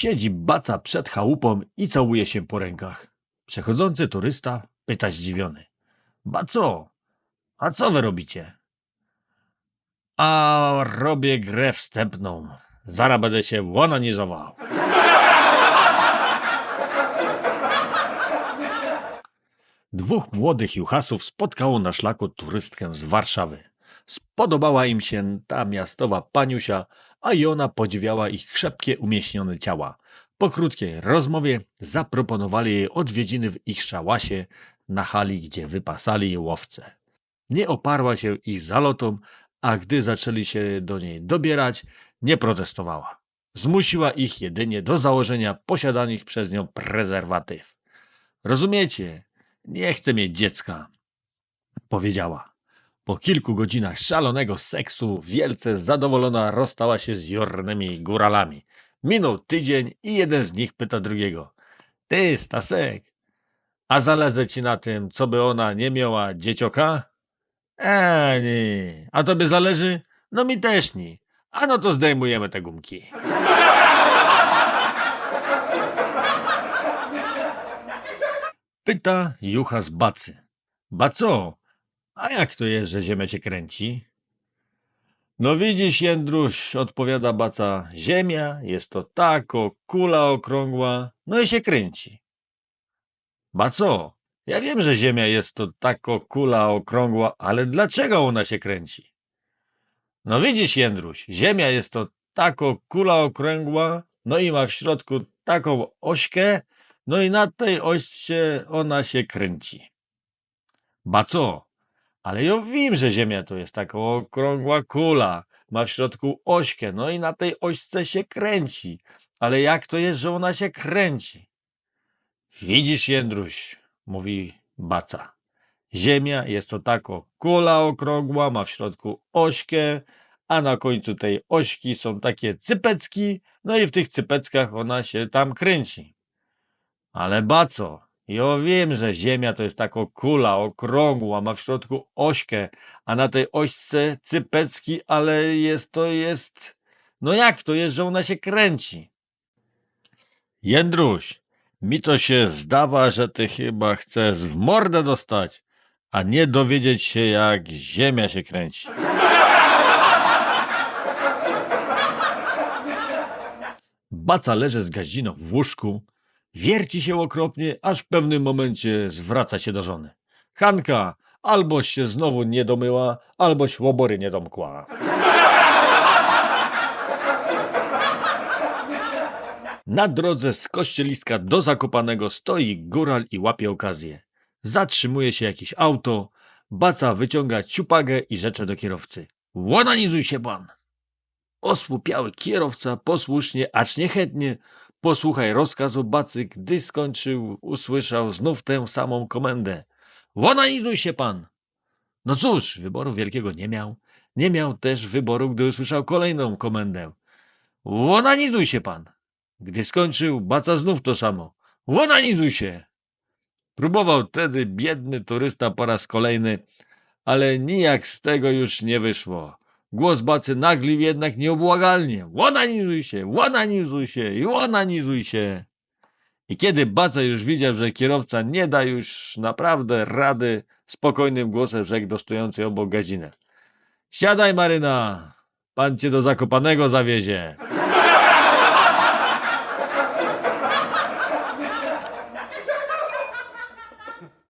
Siedzi baca przed chałupą i całuje się po rękach. Przechodzący turysta pyta zdziwiony. Baco, a co wy robicie? A robię grę wstępną. Zara będę się łonanizował. Dwóch młodych juchasów spotkało na szlaku turystkę z Warszawy. Spodobała im się ta miastowa paniusia, a i ona podziwiała ich krzepkie, umieśnione ciała. Po krótkiej rozmowie zaproponowali jej odwiedziny w ich szałasie na hali, gdzie wypasali łowce. Nie oparła się ich zalotą, a gdy zaczęli się do niej dobierać, nie protestowała. Zmusiła ich jedynie do założenia posiadanych przez nią prezerwatyw. Rozumiecie? Nie chcę mieć dziecka, powiedziała. Po kilku godzinach szalonego seksu wielce zadowolona rozstała się z jornymi góralami. Minął tydzień i jeden z nich pyta drugiego. Ty, Stasek, a zależy ci na tym, co by ona nie miała dziecioka? E, nie. A tobie zależy? No mi też nie. A no to zdejmujemy te gumki. Pyta Jucha z Bacy. Baco, a jak to jest, że ziemia się kręci? No widzisz, Jędruś, odpowiada Baca, ziemia jest to tako, kula okrągła, no i się kręci. Baco, ja wiem, że ziemia jest to tako, kula okrągła, ale dlaczego ona się kręci? No widzisz, Jędruś, ziemia jest to tako, kula okrągła, no i ma w środku taką ośkę, no i na tej ośce ona się kręci. Baco, ale ja wiem, że Ziemia to jest taka okrągła kula, ma w środku ośkę, no i na tej ośce się kręci. Ale jak to jest, że ona się kręci? Widzisz, Jędruś, mówi Baca. Ziemia jest to tako kula okrągła, ma w środku ośkę, a na końcu tej ośki są takie cypecki, no i w tych cypeckach ona się tam kręci. Ale baco, ja wiem, że Ziemia to jest taka kula okrągła, ma w środku ośkę, a na tej ośce cypecki, ale jest to jest... No jak to jest, że ona się kręci? Jędruś, mi to się zdawa, że ty chyba chcesz w mordę dostać, a nie dowiedzieć się, jak Ziemia się kręci. Baca leży z gaziną w łóżku, Wierci się okropnie, aż w pewnym momencie zwraca się do żony. Hanka, alboś się znowu nie domyła, alboś łobory nie domkła. Na drodze z kościeliska do Zakopanego stoi góral i łapie okazję. Zatrzymuje się jakieś auto, baca wyciąga ciupagę i rzecze do kierowcy. Łonanizuj się pan! Osłupiały kierowca posłusznie, acz niechętnie Posłuchaj rozkazu bacy, gdy skończył, usłyszał znów tę samą komendę. Łonanizuj się pan! No cóż, wyboru wielkiego nie miał. Nie miał też wyboru, gdy usłyszał kolejną komendę. Łonanizuj się pan! Gdy skończył, baca znów to samo. Łonanizuj się! Próbował wtedy biedny turysta po raz kolejny, ale nijak z tego już nie wyszło. Głos bacy naglił jednak nieobłagalnie. Łonanizuj się, łonanizuj się i łonanizuj się. I kiedy baca już widział, że kierowca nie da już naprawdę rady, spokojnym głosem rzekł do stojącej obok gazinę. Siadaj, Maryna, pan cię do Zakopanego zawiezie.